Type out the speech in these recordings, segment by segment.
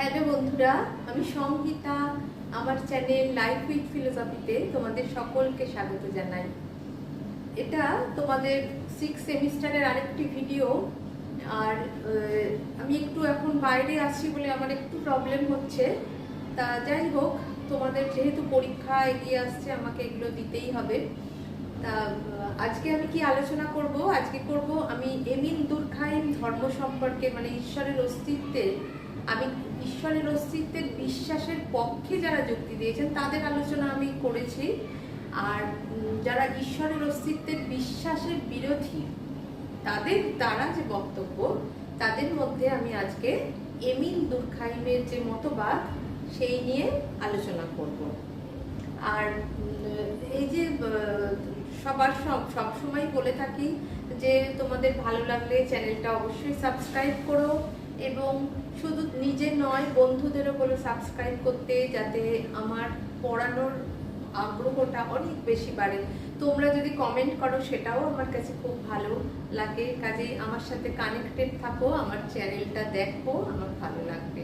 Hello বন্ধুরা, আমি সংহিতা, আমার চ্যানেল লাইফ উইথ ফিলোসফিতে তোমাদের সকলকে স্বাগত জানাই। এটা তোমাদের সিক্স সেমিস্টারের আরেকটি ভিডিও আর আমি একটু এখন বাইরে আছি বলে আমার একটু প্রবলেম হচ্ছে। তা যাই হোক, তোমাদের যেহেতু পরীক্ষা এগিয়ে আসছে, আমাকে এগুলো দিতেই হবে। তা, আজকে আমি কি আলোচনা করব? আজকে করব আমি এমিন দুর্খাইম ধর্ম সম্পর্কে মানে ঈশ্বরের অস্তিত্বের আমি ঈশ্বরের অস্তিত্বের বিশ্বাসের পক্ষে যারা যুক্তি দিয়েছেন, তাদের আলোচনা আমি করেছি। আর যারা ঈশ্বরের অস্তিত্বের বিশ্বাসের বিরোধী, তাদের দ্বারা যে বক্তব্য, তাদের মধ্যে আমি আজকে এমিন দুর্খাইমের যে মতবাদ, সেই নিয়ে আলোচনা করব। আর এই যে সবার সব সবসময় বলে থাকি যে তোমাদের ভালো লাগলে চ্যানেলটা অবশ্যই সাবস্ক্রাইব করো। এবং শুধু নিজে নয়, বন্ধুদেরও বলো সাবস্ক্রাইব করতে যাতে আমার পড়ানোর আগ্রহটা অনেক বেশি বাড়ে। তোমরা যদি কমেন্ট করো, সেটাও আমার কাছে খুব ভালো লাগে। কাজেই আমার সাথে কানেক্টেড থাকো, আমার চ্যানেলটা দেখো, আমার ভালো লাগবে।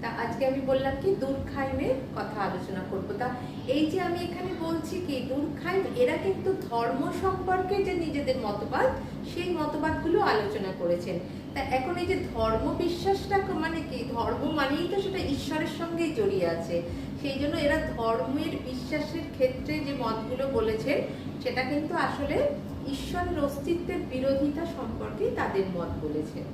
তা আজকে আমি বললাম কি, দুর্খাইমের কথা আলোচনা করব। তা এই যে আমি এখানে বলছি কি, দুর্খাইম, এরা কিন্তু ধর্ম সম্পর্কে যে নিজেদের মতবাদ, সেই মতবাদগুলো আলোচনা করেছেন। তা এখন এই যে ধর্ম বিশ্বাসটা মানে কি? ধর্ম মানেই তো সেটা ঈশ্বরের সঙ্গেই জড়িয়ে আছে। সেই জন্য এরা ধর্মের বিশ্বাসের ক্ষেত্রে যে মতগুলো বলেছে, সেটা কিন্তু আসলে ঈশ্বরের অস্তিত্বের বিরোধিতা সম্পর্কে তাদের মত বলেছে।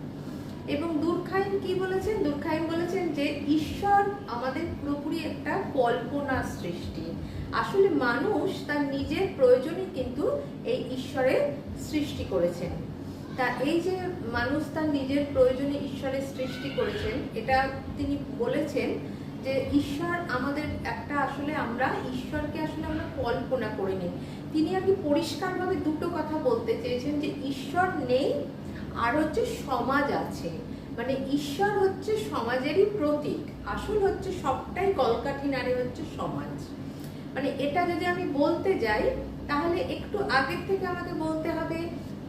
এবং দুর্খাইম কি বলেছেন? দুর্খাইম বলেছেন যে ঈশ্বর আমাদের পুরোপুরি একটা কল্পনা সৃষ্টি। আসলে মানুষ তার নিজের প্রয়োজনে কিন্তু এই ঈশ্বরের সৃষ্টি করেছেন। তা এই যে মানুষ তার নিজের প্রয়োজনে ঈশ্বরের সৃষ্টি করেছেন, এটা তিনি বলেছেন যে ঈশ্বর আমাদের একটা আসলে আমরা, ঈশ্বরকে আসলে আমরা কল্পনা করে নিই তিনি আর কি পরিষ্কারভাবে দুটো কথা বলতে চেয়েছেন যে ঈশ্বর নেই, আর হচ্ছে সমাজ আছে। মানে ঈশ্বর হচ্ছে সমাজেরই প্রতীক, আসল হচ্ছে সবটাই কলকাঠি নারী হচ্ছে সমাজ। মানে এটা যদি আমি বলতে যাই, তাহলে একটু আগের থেকে আমাকে বলতে হবে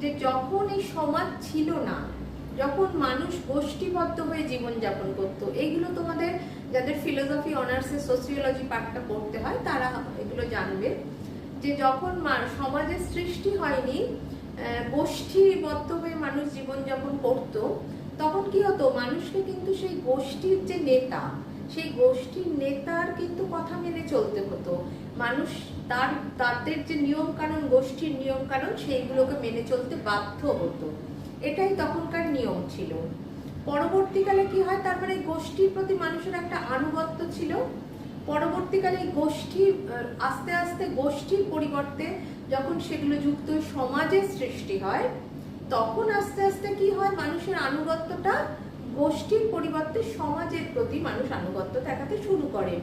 যে যখন এই সমাজ ছিল না, যখন মানুষ গোষ্ঠীবদ্ধ হয়ে জীবনযাপন করত এইগুলো তোমাদের যাদের ফিলোসফি অনার্সের সোসিওলজি পার্টটা পড়তে হয়, তারা এগুলো জানবে। যে যখন সমাজের সৃষ্টি হয়নি গোষ্ঠীবদ্ধ হয়ে মানুষ জীবনযাপন করত, তখন কি হতো? মানুষকে কিন্তু সেই গোষ্ঠীর যে নেতা, সেই গোষ্ঠীর নেতার কিন্তু কথা মেনে চলতে হতো। মানুষ তার, তাদের যে নিয়ম কানুন গোষ্ঠীর নিয়ম কানুন সেইগুলোকে মেনে চলতে বাধ্য হতো। এটাই তখনকার নিয়ম ছিল। পরবর্তীকালে কি হয়? তারপরে গোষ্ঠীর প্রতি মানুষের একটা আনুগত্য ছিল। পরবর্তীকালে গোষ্ঠী আস্তে আস্তে গোষ্ঠীর পরিবর্তে যখন সেগুলো যুক্ত সমাজের সৃষ্টি হয়, তখন আস্তে আস্তে কি হয়? মানুষের আনুগত্যটা গোষ্ঠীর পরিবর্তে সমাজের প্রতি মানুষ আনুগত্য দেখাতে শুরু করে।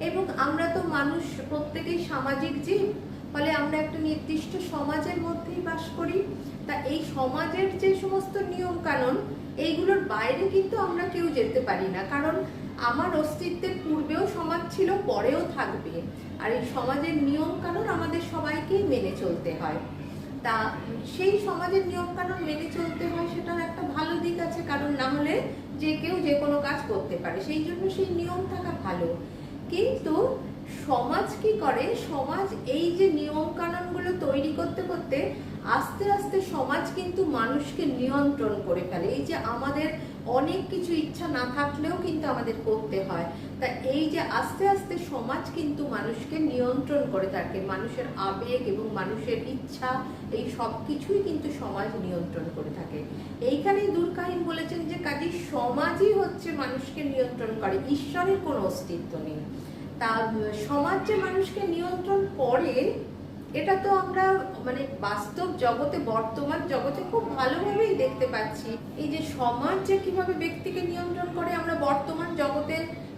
এবং আমরা তো মানুষ, প্রত্যেকেই সামাজিক জীব। ফলে আমরা একটা নির্দিষ্ট সমাজের মধ্যেই বাস করি। তা এই সমাজের যে সমস্ত নিয়ম কানুন এইগুলোর বাইরে কিন্তু আমরা কেউ যেতে পারি না। কারণ আমার অস্তিত্বের পূর্বেও সমাজ ছিল, পরেও থাকবে। আর এই সমাজের নিয়ম কানুন আমাদের সবাইকেই মেনে চলতে হয়। তা সেই সমাজের নিয়ম কানুন মেনে চলতে হয় সেটার একটা ভালো দিক আছে। কারণ না হলে যে কেউ যে কোনো কাজ করতে পারে। সেই জন্য সেই নিয়ম থাকা ভালো। কিন্তু সমাজ কি করে? সমাজ এই যে নিয়ম কানুনগুলো তৈরি করতে করতে আস্তে আস্তে সমাজ কিন্তু মানুষকে নিয়ন্ত্রণ করে ফেলে। এই যে আমাদের অনেক কিছু ইচ্ছা না থাকলেও কিন্তু আমাদের করতে হয়। তা এই যে আস্তে আস্তে সমাজ কিন্তু মানুষকে নিয়ন্ত্রণ করে থাকে। মানুষের আবেগ এবং মানুষের ইচ্ছা, এই সব কিছুই কিন্তু সমাজ নিয়ন্ত্রণ করে থাকে। এইখানেই দুর্কাহিন বলেছেন যে কাজী সমাজই হচ্ছে মানুষকে নিয়ন্ত্রণ করে। ঈশ্বরের কোনো অস্তিত্ব নেই। তা, সমাজ যে মানুষকে নিয়ন্ত্রণ করে, এটা তো আমরা মানে বাস্তব জগতে, বর্তমান জগতে খুব ভালোভাবেই দেখতে পাচ্ছি। এই যে সমাজ যে কীভাবে ব্যক্তিকে নিয়ন্ত্রণ করে, আমরা বর্তমান জগতে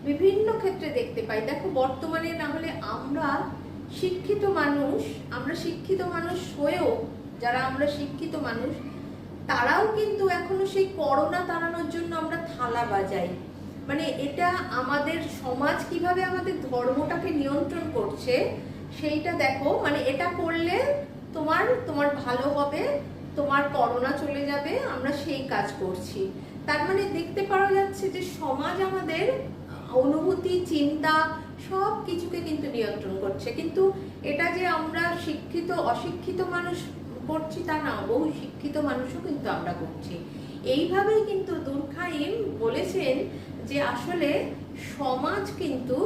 বিভিন্ন ক্ষেত্রে দেখতে পাই। দেখো, বর্তমানে না হলে আমরা শিক্ষিত মানুষ, আমরা শিক্ষিত মানুষ হয়েও, যারা আমরা শিক্ষিত মানুষ, তারাও কিন্তু এখনও সেই করোনা তাড়ানোর জন্য আমরা থালা বাজাই। মানে এটা আমাদের সমাজ কীভাবে আমাদের ধর্মটাকে নিয়ন্ত্রণ করছে, সেইটা দেখো। মানে এটা করলে তোমার তোমার ভালো হবে, তোমার করোনা চলে যাবে, আমরা সেই কাজ করছি। তার মানে দেখতে পাওয়া যাচ্ছে যে সমাজ আমাদের অনুভূতি, চিন্তা, সব কিছুকে কিন্তু নিয়ন্ত্রণ করছে। কিন্তু এটা যে আমরা শিক্ষিত, অশিক্ষিত মানুষ করছি তা না, বহু শিক্ষিত মানুষও কিন্তু আমরা করছি। এইভাবেই কিন্তু দুর্খাইম বলেছেন যে আসলে সমাজ কিন্তু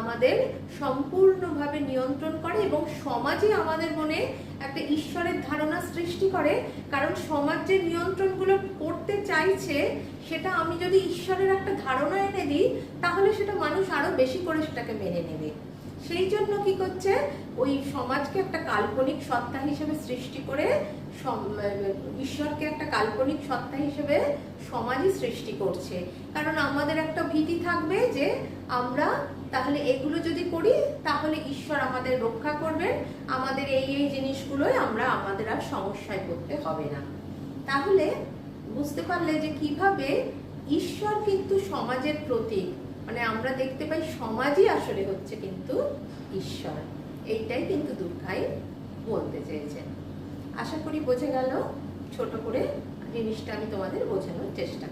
আমাদের সম্পূর্ণভাবে নিয়ন্ত্রণ করে এবং সমাজই আমাদের মনে একটা ঈশ্বরের ধারণা সৃষ্টি করে। কারণ সমাজ যে নিয়ন্ত্রণগুলো করতে চাইছে, সেটা আমি যদি ঈশ্বরের একটা ধারণা এনে দিই, তাহলে সেটা মানুষ আরও বেশি করে সেটাকে মেনে নেবে। সেই জন্য কি করছে? ওই সমাজকে একটা কাল্পনিক সত্তা হিসেবে সৃষ্টি করে ঈশ্বরকে একটা কাল্পনিক সত্তা হিসেবে সমাজই সৃষ্টি করছে। কারণ আমাদের একটা ভীতি থাকবে যে আমরা তাহলে এগুলো যদি করি, তাহলে ঈশ্বর আমাদের রক্ষা করবেন। আমাদের এই এই জিনিসগুলোই আমরা আমাদের আর সমস্যায় পড়তে হবে না। তাহলে বুঝতে পারলে যে কীভাবে ঈশ্বর কিন্তু সমাজের প্রতীক। মানে আমরা দেখতে পাই সমাজই আসলে হচ্ছে কিন্তু ঈশ্বর। এইটাই কিন্তু দুর্গাই বলতে চেয়েছেন। আশা করি বোঝে গেল। ছোট করে জিনিসটা আমি তোমাদের বোঝানোর চেষ্টা